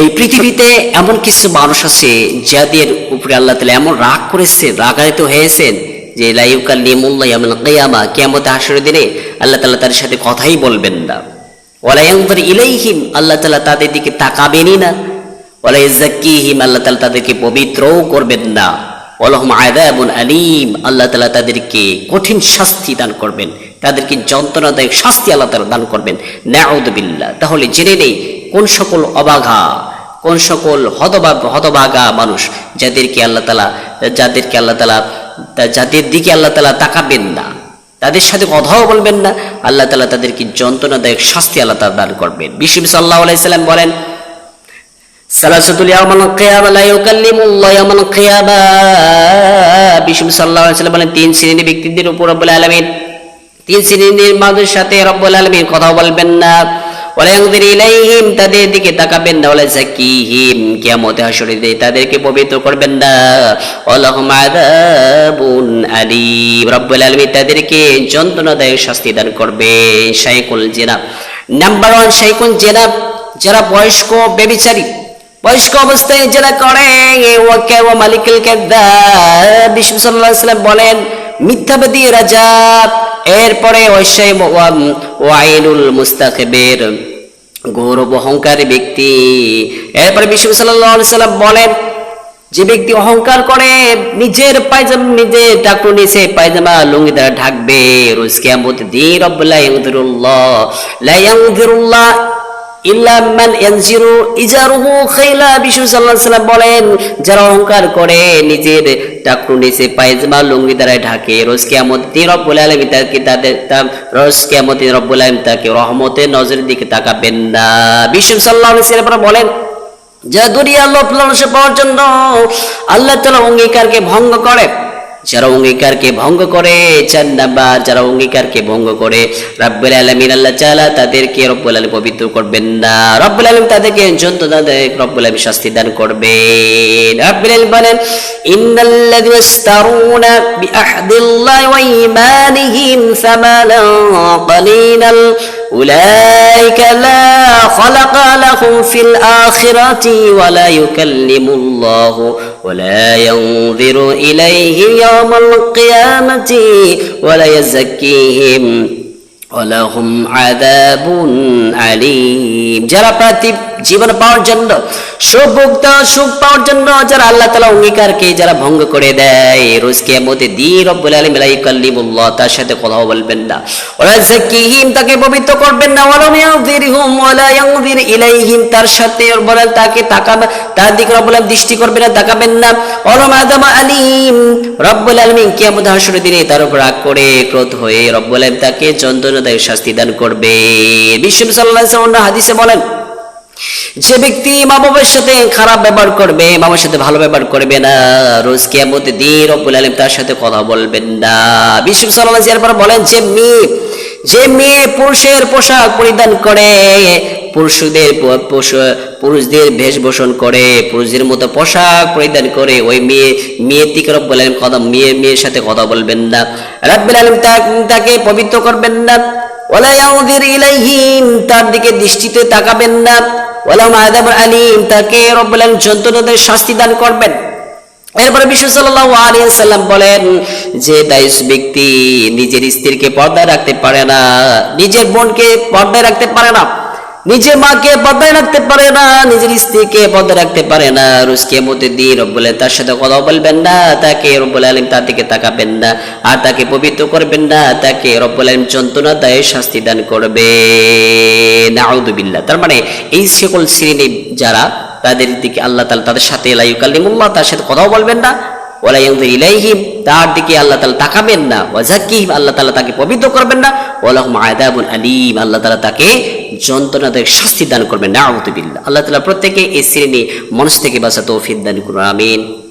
এই পৃথিবীতে এমন কিছু মানুষ আছে যাদের উপরে আল্লাহ তালা এমন রাগ করেছে রাগায়িত হয়েছেন যে লাইকাল্লিমুল্লাহ কেয়ামা কেয়ামতে হাসরের দিনে আল্লাহ তালা তাদের সাথে কথাই বলবেন না। ওয়ালাইয়াংফর ইলাইহিম, আল্লাহ তালা তাদের দিকে তাকাবেনই না। ওয়ালাইজাক্কিহিম আল্লাহ তালা তাদেরকে পবিত্রও করবেন না। ওয়ালাহুম আযাবুন আলিম, আল্লাহ তালা তাদেরকে কঠিন শাস্তি দান করবেন। তাদেরকে যন্ত্রণাদায়ক শাস্তি আল্লাহ তালা দান করবেন। নাউদুবিল্লাহ তাহলে জেনে নেই কোন সকল অবাঘা, কোন সকল হতবাগ হতভাগা মানুষ যাদেরকে আল্লাহ তালা যাদেরকে আল্লাহ তালা যাদের দিকে আল্লাহ তালা তাকাবেন না, তাদের সাথে কথাও বলবেন না, আল্লাহ তালা তাদেরকে যন্ত্রণাদায়ক শাস্তি আল্লাহ তালা দান করবেন। বিশ্ব সাল্লাহ আলাইসাল্লাম বলেন বলেন, তিন শ্রেণির ব্যক্তিদের উপর তিন শ্রেণির মানুষের সাথে রব্বুল আলামিন কথা বলবেন না। ইলাইহিম, তাদের দিকে তাকাবেন না। ওয়ালা যাকিহিম, কিয়ামতে হাসরে দিয়ে তাদেরকে পবিত্র করবেন না। ওয়ালাহুম আযাবুন আলীম, রব্বুল আলামিন তাদেরকে যন্ত্রণাদায়ক শাস্তি দান করবে। শাইকুল জিনা নাম্বার ওয়ান শাইকুল জিনা যারা বয়স্ক বেবিচারী বয়স্ক অবস্থায় যারা করে ওয়াকে ওয়া মালিকুল কাদ্দাব। বিষ্ণু সাল্লাল্লাহু আলাইহি বলেন মিথ্যাবাদী রাজা এরপরে ওয়াইনুল মুস্তাকিবের। গৌরব অহংকারী ব্যক্তি। এরপরে আলাইহি সাল্লাম বলেন, যে ব্যক্তি অহংকার করে, নিজের পায়জামা নিজে টাকু নিচে পায়জামা লুঙ্গি দ্বারা ঢাকবে। রোজ কিয়ামত দিন রব্বুল্লাহ ইয়াগফিরুল্লাহ লা ইল্লামান ইয়ানজিরু ইজারুহু খাইলা। বলেন, যারা অহংকার করে, নিজের টাকু নিচে পায়জামা লুঙ্গি দ্বারা ঢাকে, রোজ কিয়ামত রব্বুল আলামিন তাকে তাদের রোজ কিয়ামত রব্বুল তাকে রহমতের নজরের দিকে তাকাবেন না। বিষ্ণু সাল্লাল্লাহু বলেন, যা দুনিয়া লোভ লালসা পাওয়ার জন্য আল্লাহ তালা অঙ্গীকারকে ভঙ্গ করে। যারা অঙ্গীকারকে ভঙ্গ করে, চার নাম্বার, যারা অঙ্গীকারকে ভঙ্গ করে, রব্বুল আলমিন আল্লাহ চালা তাদেরকে রব্বুল আলম পবিত্র করবেন না। রব্বুল আলম তাদেরকে জন্ত তাদের রব্বুল আলম শাস্তি দান করবে রব্বুল আলম বলেন, ইন্নাল্লাযী ইস্তারুনা বিআহদিল্লাহি ওয়া ঈমানিহিম সামালান أولئك لا خلق لهم في الآخرة ولا يكلم الله ولا ينظر إليه يوم القيامة ولا يزكيهم ولهم عذاب أليم. جرى জীবন পাওয়ার জন্য, সুখ ভোক্তা সুখ পাওয়ার জন্য যারা আল্লাহ তালা অঙ্গীকারকে যারা ভঙ্গ করে দেয়। রোজ কিয়ামতে দিন রব্বুল আলামিন লা ইউকাল্লিমুল্লাহ তার সাথে কথা বলবেন না। যাক্কিহিম তাকে পবিত্র করবেন না। ইলাইহিম তার সাথে বলেন তাকে তাকাবে তার দিকে রব্বুল দৃষ্টি করবেন না, তাকাবেন না। ওয়া লাম আযামা আলিম, রব্বুল আলামিন কিয়ামত দিনে তার উপর রাগ করে ক্রোধ হয়ে রব্বুল আলামিন তাকে যন্ত্রণাদায়ক শাস্তি দান করবে। বিশ্ব হাদিসে বলেন যে ব্যক্তি মা বাবার সাথে খারাপ ব্যবহার করবে মামার সাথে ভালো ব্যবহার করবে না, রোজ কিয়ামতে দিন রব্বুল আলম তার সাথে কথা বলবেন না। বিশ্ব সাল্লাহ বলেন, যে মেয়ে যে মেয়ে পুরুষের পোশাক পরিধান করে, পুরুষদের পুরুষদের বেশভূষণ করে, পুরুষদের মতো পোশাক পরিধান করে, ওই মেয়ে, মেয়ের দিকে রব্বুল আলম কথা, মেয়ে, মেয়ের সাথে কথা বলবেন না। রব্বুল আলম তাকে পবিত্র করবেন না। ওলা ইয়াউযির ইলাইহিম, তার দিকে দৃষ্টিতে তাকাবেন না। ওলা আযাব আলিম, তাকে রব্বুল আলামিন যন্ত্রণাদের শাস্তি দান করবেন। এরপরে বিশ্ব সাল্লাল্লাহু আলাইহি সাল্লাম বলেন যে দায়ুস ব্যক্তি নিজের স্ত্রীকে পর্দায় রাখতে পারে না, নিজের বোনকে পর্দায় রাখতে পারে না। নিজের মাকে পর্দায় রাখতে পারে না, নিজের স্ত্রীকে পর্দায় রাখতে পারে না। রুজকে মতে দিয়ে রব্বুল তার সাথে কথা বলবেন না, তাকে রব্বুল আলম তার দিকে তাকাবেন না আর তাকে পবিত্র করবেন না, তাকে রব্বুল আলম যন্ত্রণা দায়ে শাস্তি দান করবে নাউদুবিল্লাহ তার মানে এই সকল শ্রেণি যারা, তাদের দিকে আল্লাহ তাআলা তাদের সাথে লাইকাল্লিমুল্লাহ তার সাথে কথাও বলবেন না। ওলা ইলাইহিম। তার দিকে আল্লাহ তালা তাকাবেন না। ওয়াজাক্কিহিম আল্লাহ তালা তাকে পবিত্র করবেন না। ওয়ালাহুম আযাবুন আলীম। আল্লাহ তালা তাকে যন্ত্রণাদায়ক শাস্তি দান করবেন না নাউদুবিল্লাহ আল্লাহ তালা প্রত্যেকে এই শ্রেণি মানুষ থেকে বাঁচা তৌফিক দান করুন, আমিন।